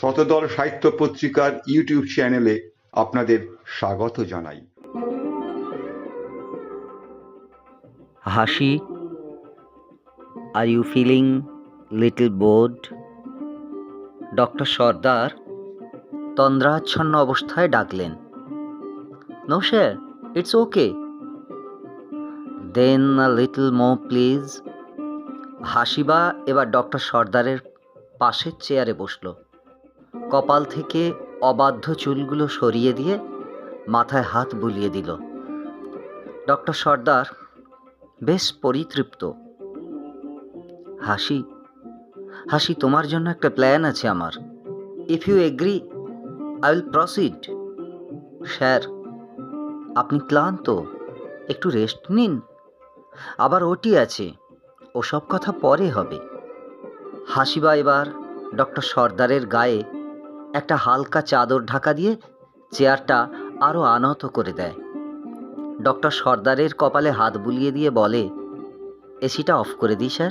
শতদল সাহিত্য পত্রিকার ইউটিউব চ্যানেলে আপনাদের স্বাগত জানাই। Hasi are you feeling little bored doctor Sardar তন্দ্রাচ্ছন্ন অবস্থায় ডাকলেন। No sir it's okay then a little more please হাসিবা এবার ডক্টর সর্দারের পাশের চেয়ারে বসল। কপাল থেকে অবাধ্য চুলগুলো সরিয়ে দিয়ে মাথায় হাত বুলিয়ে দিল। ডক্টর সর্দার বেশ পরিতৃপ্ত। হাসি হাসি তোমার জন্য একটা প্ল্যান আছে আমার। If you agree I will proceed sir, আপনি ক্লান্ত, একটু রেস্ট নিন। আবার ওটি আছে, ওসব কথা পরে হবে। হাসিবা এবার ডক্টর সর্দারের গায়ে একটা হালকা চাদর ঢাকা দিয়ে চেয়ারটা আরও আনত করে দেয়। ডক্টর সর্দারের কপালে হাত বুলিয়ে দিয়ে বলে, এসিটা অফ করে দিই, sir.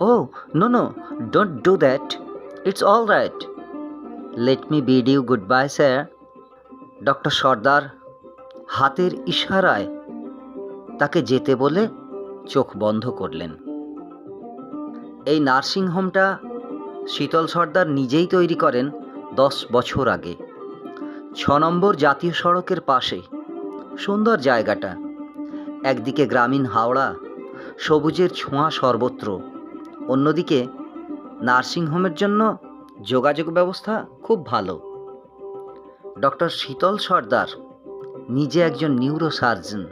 Oh, no no, don't do that. It's all right. Let me bid you good bye sir. Doctor Sardar হাতের ইশারায় তাকে যেতে বলে চোখ বন্ধ করলেন। এই নার্সিংহোমটা শীতল সর্দার নিজেই তৈরি করেন। দশ বছর আগে। ছ নম্বর জাতীয় সড়কের পাশে। সুন্দর জায়গাটা। একদিকে গ্রামীণ হাওড়া, সবুজের ছোঁয়া সর্বত্র। অন্যদিকে নার্সিংহোমের জন্য যোগাযোগ ব্যবস্থা খুব ভালো। ডক্টর শীতল সর্দার নিজে একজন নিউরো সার্জন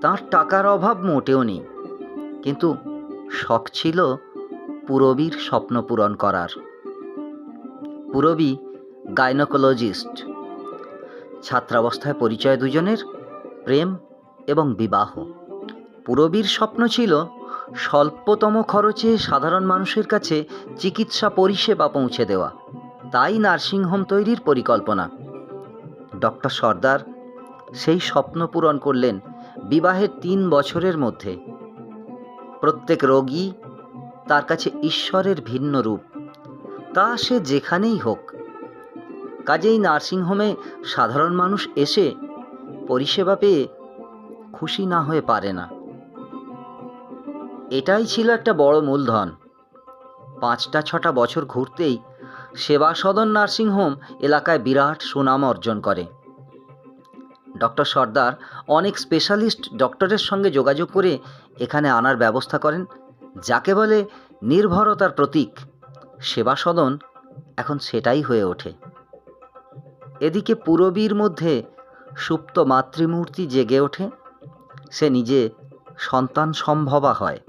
তাঁর টাকার অভাব মোটেও নেই। কিন্তু শখ ছিল পুরবীর স্বপ্ন পূরণ করার। পুরবী গাইনোকোলজিস্ট। ছাত্রাবস্থায় পরিচয় দুজনের, প্রেম এবং বিবাহ। পুরবীর স্বপ্ন ছিল স্বল্পতম খরচে সাধারণ মানুষের কাছে চিকিৎসা পরিষেবা পৌঁছে দেওয়া। তাই নার্সিংহোম তৈরির পরিকল্পনা। ডক্টর সর্দার সেই স্বপ্ন পূরণ করলেন বিবাহের তিন বছরের মধ্যে। প্রত্যেক রোগী তার কাছে ঈশ্বরের ভিন্ন রূপ। তা সে যেখানেই হোক। কাজেই নার্সিংহোমে সাধারণ মানুষ এসে পরিষেবা পেয়ে খুশি না হয়ে পারে না। এটাই ছিল একটা বড় মূলধন। পাঁচটা ছটা বছর ঘুরতেই সেবা সদন নার্সিংহোম এলাকায় বিরাট সুনাম অর্জন করে। ডক্টর সর্দার অনেক স্পেশালিস্ট ডক্টরের সঙ্গে যোগাযোগ করে এখানে আনার ব্যবস্থা করেন, যাকে বলে নির্ভরতার প্রতীক। সেবা সদন এখন সেটাই হয়ে ওঠে। এদিকে পুরবীর মধ্যে সুপ্ত মাতৃমূর্তি জেগে ওঠে। সে নিজে সন্তান সম্ভবা হয়।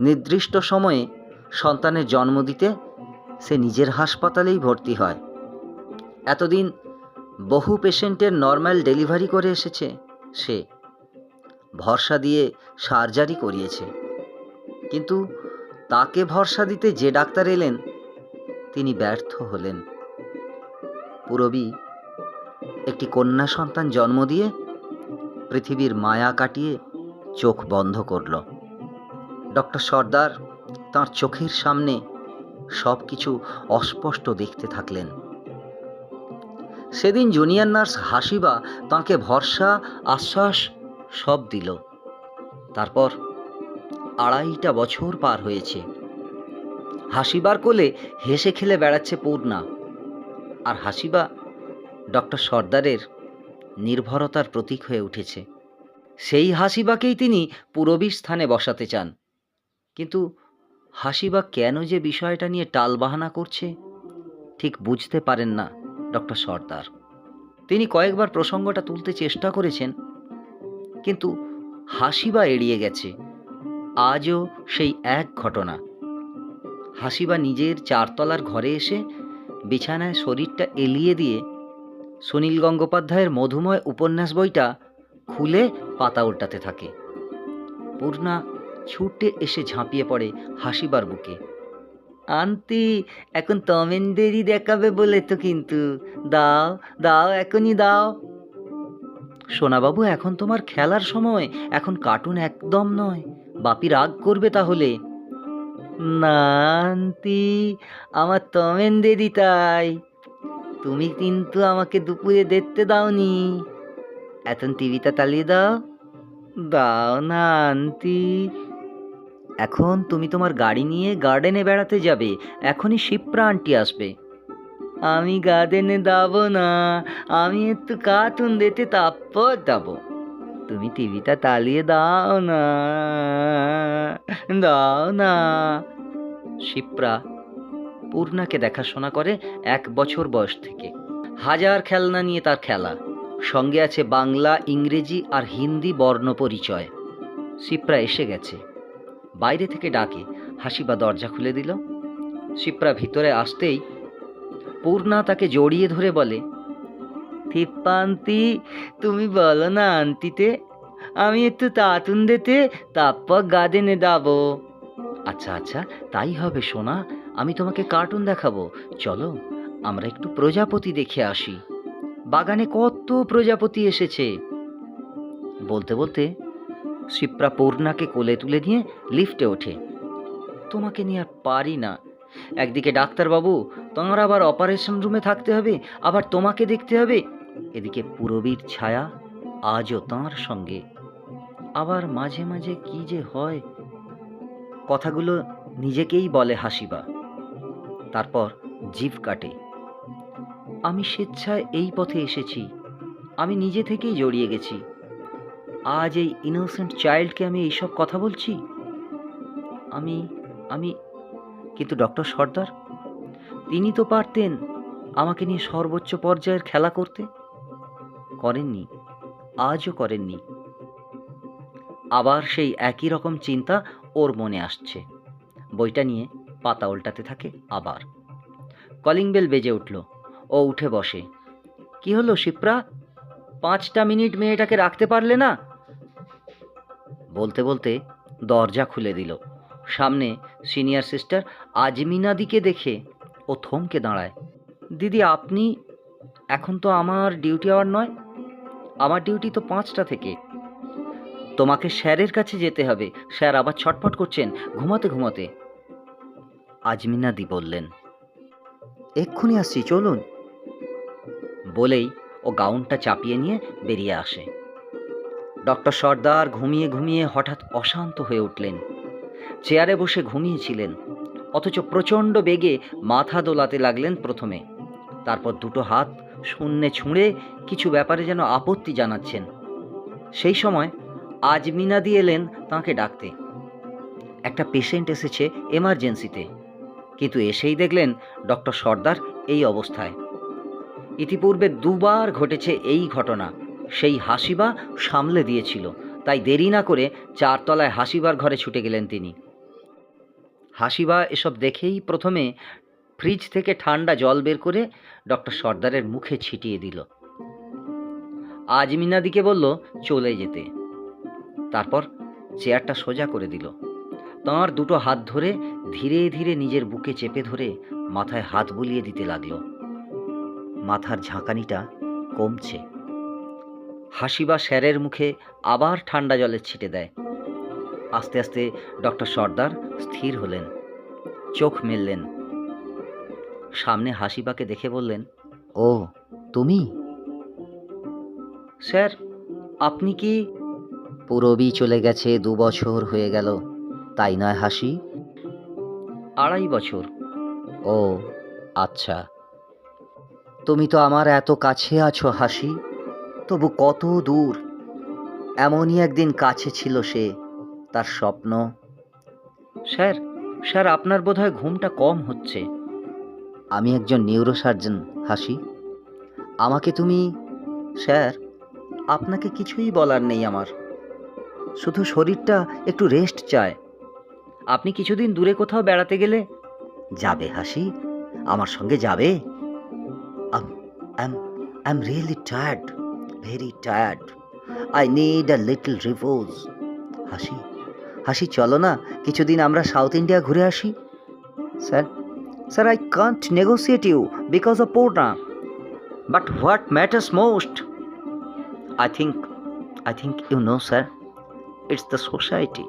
নির্দিষ্ট সময়ে সন্তানের জন্ম দিতে সে নিজের হাসপাতালেই ভর্তি হয়। এতদিন বহু পেশেন্টের নর্মাল ডেলিভারি করে এসেছে সে। ভরসা দিয়ে সার্জারি করিয়েছে। কিন্তু তাকে ভরসা দিতে যে ডাক্তার এলেন, তিনি ব্যর্থ হলেন। পুরবী একটি কন্যা সন্তান জন্ম দিয়ে পৃথিবীর মায়া কাটিয়ে চোখ বন্ধ করল। ডক্টর সর্দার তাঁর চোখের সামনে সব কিছু অস্পষ্ট দেখতে থাকলেন। সেদিন জুনিয়র নার্স হাসিবা তাঁকে ভরসা, আশ্বাস সব দিল। তারপর আড়াইটা বছর পার হয়েছে। হাসিবার কোলে হেসে খেলে বেড়াচ্ছে পূর্ণা। আর হাসিবা ডক্টর সর্দারের নির্ভরতার প্রতীক হয়ে উঠেছে। সেই হাসিবাকেই তিনি পুরবীর স্থানে বসাতে চান। কিন্তু হাসিবা কেন যে বিষয়টা নিয়ে টালবাহানা করছে, ঠিক বুঝতে পারেন না ডক্টর সর্দার। তিনি কয়েকবার প্রসঙ্গটা তুলতে চেষ্টা করেছেন, কিন্তু হাসিবা এড়িয়ে গেছে। আজও সেই এক ঘটনা। হাসিবা নিজের চারতলার ঘরে এসে বিছানায় শরীরটা এলিয়ে দিয়ে সুনীল গঙ্গোপাধ্যায়ের মধুময় উপন্যাস বইটা খুলে পাতা উল্টাতে থাকে। পূর্ণা ছুটে এসে ঝাঁপিয়ে পড়ে হাসিবার বুকে। আন্টি, এখন তমেন্দেরই দেখাবে বলে তো কিন্তু। দাও দাও, এখনই দাও। সোনাবাবু, এখন তোমার খেলার সময়। এখন কার্টুন একদম নয়। বাপি রাগ করবে তাহলে? না আমার তমেন দেরি তাই। তুমি কিন্তু আমাকে দুপুরে দেখতে দাওনি। এখন টিভিটা চালিয়ে দাও। দাও না, আন্টি। এখন তুমি তোমার গাড়ি নিয়ে গার্ডেনে বেড়াতে যাবে। এখনই শিপ্রা আন্টি আসবে। আমি গার্ডেনে যাব না, আমি একটু কার্টুন দেখতে তারপর যাব তুমি টিভিটা তালিয়ে দাও না। দাও না। শিপ্রা, পূর্ণাকে দেখাশোনা করে এক বছর বয়স থেকে। হাজার খেলনা নিয়ে তার খেলা। সঙ্গে আছে বাংলা, ইংরেজি আর হিন্দি বর্ণ পরিচয়। শিপ্রা এসে গেছে। বাইরে থেকে ডাকে হাসিবা দরজা খুলে দিল। শিপ্রা ভিতরে আসতেই পূর্ণা তাকে জড়িয়ে ধরে বলে থিপ্পান্তি তুমি বলো না আন্টিতে, আমি একটু তাতুন দিতে, তারপর গার্ডেনে যাব আচ্ছা আচ্ছা তাই হবে সোনা, আমি তোমাকে কার্টুন দেখাবো। চলো, আমরা একটু প্রজাপতি দেখে আসি। বাগানে কত প্রজাপতি এসেছে। বলতে বলতে, শিপ্রা পূর্ণাকে কোলে তুলে নিয়ে লিফটে ওঠে। তোমাকে নিয়ে আর পারি না। একদিকে ডাক্তারবাবু, তোমার আবার অপারেশন রুমে থাকতে হবে, আবার তোমাকে দেখতে হবে এদিকে পুরবীর ছায়া আজও তাঁর সঙ্গে। আবার মাঝে মাঝে কি যে হয়, কথাগুলো নিজেকেই বলে হাসিবা। তারপর জিভ কাটে। আমি স্বেচ্ছায় এই পথে এসেছি, আমি নিজে থেকেই জড়িয়ে গেছি। আজ এই ইনোসেন্ট চাইল্ডকে আমি এইসব কথা বলছি? আমি আমি, কিন্তু ডক্টর সর্দার, তিনি তো পারতেন আমাকে নিয়ে সর্বোচ্চ পর্যায়ের খেলা করতে। করেননি, আজও করেননি। আবার সেই একই রকম চিন্তা ওর মনে আসছে। বইটা নিয়ে পাতা উল্টাতে থাকে আবার। কলিং বেল বেজে উঠল। ও উঠে বসে। কি হলো শিপ্রা? পাঁচটা মিনিট মেয়েটাকে রাখতে পারলে না? বলতে বলতে দরজা খুলে দিল। সামনে সিনিয়র সিস্টার আজমিনাদিকে দেখে ও থমকে দাঁড়ায়। দিদি, আপনি, এখন তো আমার ডিউটি আওয়ার নয় আমার ডিউটি তো পাঁচটা থেকে। তোমাকে স্যারের কাছে যেতে হবে। স্যার আবার ছটফট করছেন, ঘুমাতে ঘুমাতে। আজমিনাদি বললেন, এক্ষুনি আসছি, চলুন। বলেই ও গাউনটা চাপিয়ে নিয়ে বেরিয়ে আসে। ডক্টর সর্দার ঘুমিয়ে ঘুমিয়ে হঠাৎ অশান্ত হয়ে উঠলেন। চেয়ারে বসে ঘুমিয়েছিলেন, অথচ প্রচণ্ড বেগে মাথা দোলাতে লাগলেন প্রথমে। তারপর দুটো হাত শূন্যে ছুঁড়ে কিছু ব্যাপারে যেন আপত্তি জানাচ্ছেন। সেই সময় আজ মিনাদি এলেন তাঁকে ডাকতে। একটা পেশেন্ট এসেছে এমার্জেন্সিতে কিন্তু এসেই দেখলেন ডক্টর সর্দার এই অবস্থায়। ইতিপূর্বে দুবার ঘটেছে এই ঘটনা। সেই হাসিবা সামলে দিয়েছিল। তাই দেরি না করে চারতলায় হাসিবার ঘরে ছুটে গেলেন তিনি। হাসিবা এসব দেখেই প্রথমে ফ্রিজ থেকে ঠান্ডা জল বের করে ডক্টর সর্দারের মুখে ছিটিয়ে দিল। আজমিনাদিকে বলল, চলে যেতে। তারপর চেয়ারটা সোজা করে দিল। তাঁর দুটো হাত ধরে ধীরে ধীরে নিজের বুকে চেপে ধরে মাথায় হাত বুলিয়ে দিতে লাগল। মাথার ঝাঁকানিটা কমছে। হাসিবা স্যারের মুখে আবার ঠান্ডা জলের ছিটে দেয়। আস্তে আস্তে ডক্টর সর্দার স্থির হলেন। চোখ মেললেন। সামনে হাসিবাকে দেখে বললেন ও তুমি? স্যার আপনি কি? পুরবী চলে গেছে দু বছর হয়ে গেল। তাই নয় হাসি? আড়াই বছর। ও আচ্ছা। তুমি তো আমার এত কাছে আছো হাসি। তবু কত দূর? এমনই একদিন কাছে ছিল সে তার স্বপ্ন। স্যার স্যার আপনার বোধহয় ঘুমটা কম হচ্ছে। আমি একজন নিউরোসার্জন হাসি। আমাকে তুমি, স্যার, আপনাকে কিছুই বলার নেই আমার। শুধু শরীরটা একটু রেস্ট চায়। আপনি কিছুদিন দূরে কোথাও বেড়াতে গেলে যাবে, হাসি? আমার সঙ্গে যাবে? I am really tired very tired I need a little repose Hasi. Hasi, চলো না, কিছুদিন আমরা সাউথ ইন্ডিয়া ঘুরে আসি। Sir Sir, I can't negotiate you because of Purna. But what matters most? I think, I think you know, sir, it's the society.